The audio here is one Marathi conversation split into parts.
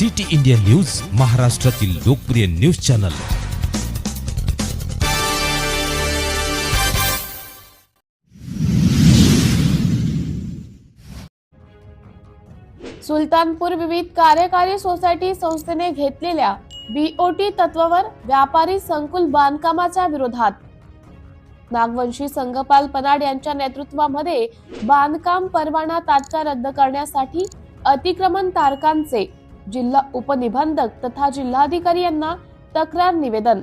सिटी इंडिया न्यूज महाराष्ट्रातील लोकप्रिय न्यूज चॅनल. सुलतानपूर विविध कार्यकारी सोसायटी संस्थेने घेतलेल्या बीओटी तत्वावर व्यापारी संकुल बांधकामाच्या विरोधात. नागवंशी संघपाल पनाड यांच्या नेतृत्वामध्ये बांधकाम परवाना तात्काळ रद्द करण्यासाठी अतिक्रमण तारकांचे जिल्हा उपनिबंधक तथा जिल्हाधिकारी यांना तक्रार निवेदन.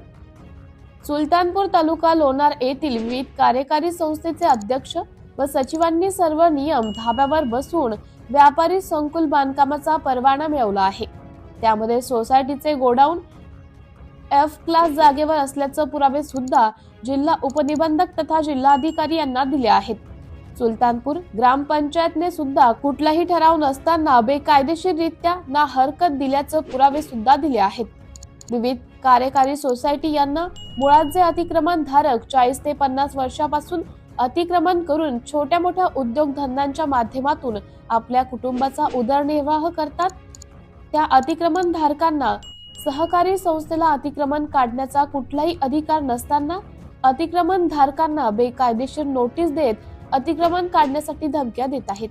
सुलतानपूर तालुका लोणार येथील विविध कार्यकारी संस्थेचे अध्यक्ष व सचिवांनी सर्व नियम धाब्यावर बसून व्यापारी संकुल बांधकामाचा परवाना मिळवला आहे. त्यामध्ये सोसायटीचे गोडाऊन एफ क्लास जागेवर असल्याचं पुरावे सुद्धा जिल्हा उपनिबंधक तथा जिल्हाधिकारी यांना दिले आहेत. सुलतानपूर ग्रामपंचायतने सुद्धा कुठलाही ठराव नसताना बेकायदेशीररित्या ना हरकत दिल्याचं पुरावे सुद्धा दिले आहेत. विविध कार्यकारी सोसायटी यांना मुळात जे अतिक्रमण धारक चाळीस ते पन्नास वर्षापासून अतिक्रमण करून छोट्या मोठ्या उद्योगधंद्यांच्या माध्यमातून आपल्या कुटुंबाचा उदरनिर्वाह करतात त्या अतिक्रमण धारकांना सहकारी संस्थेला अतिक्रमण काढण्याचा कुठलाही अधिकार नसताना अतिक्रमण धारकांना बेकायदेशीर नोटीस देत अतिक्रमण काढण्यासाठी धमक्या देत आहेत.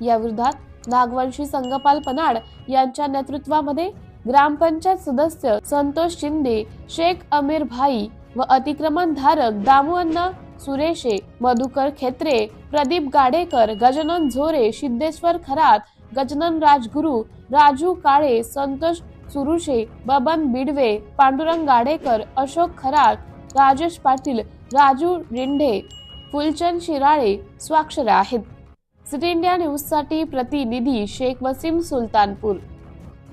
या विरोधात नागवंशी संगपाल पनाड यांच्या नेतृत्वामध्ये ग्रामपंचायत सदस्य संतोष शिंदे शेख अमीर भाई व अतिक्रमण धारक दामुअण्णा सुरेशे मधुकर खेत्रे प्रदीप गाडेकर गजानन झोरे सिद्धेश्वर खरात गजानन राजगुरू राजू काळे संतोष सुरुशे बबन बिडवे पांडुरंग गाडेकर अशोक खरात राजेश पाटील राजू रिंढे फुलचंद शिराळे स्वाक्षर आहेत. सिटी इंडिया न्यूजसाठी प्रतिनिधी शेख वसीम सुलतानपूर.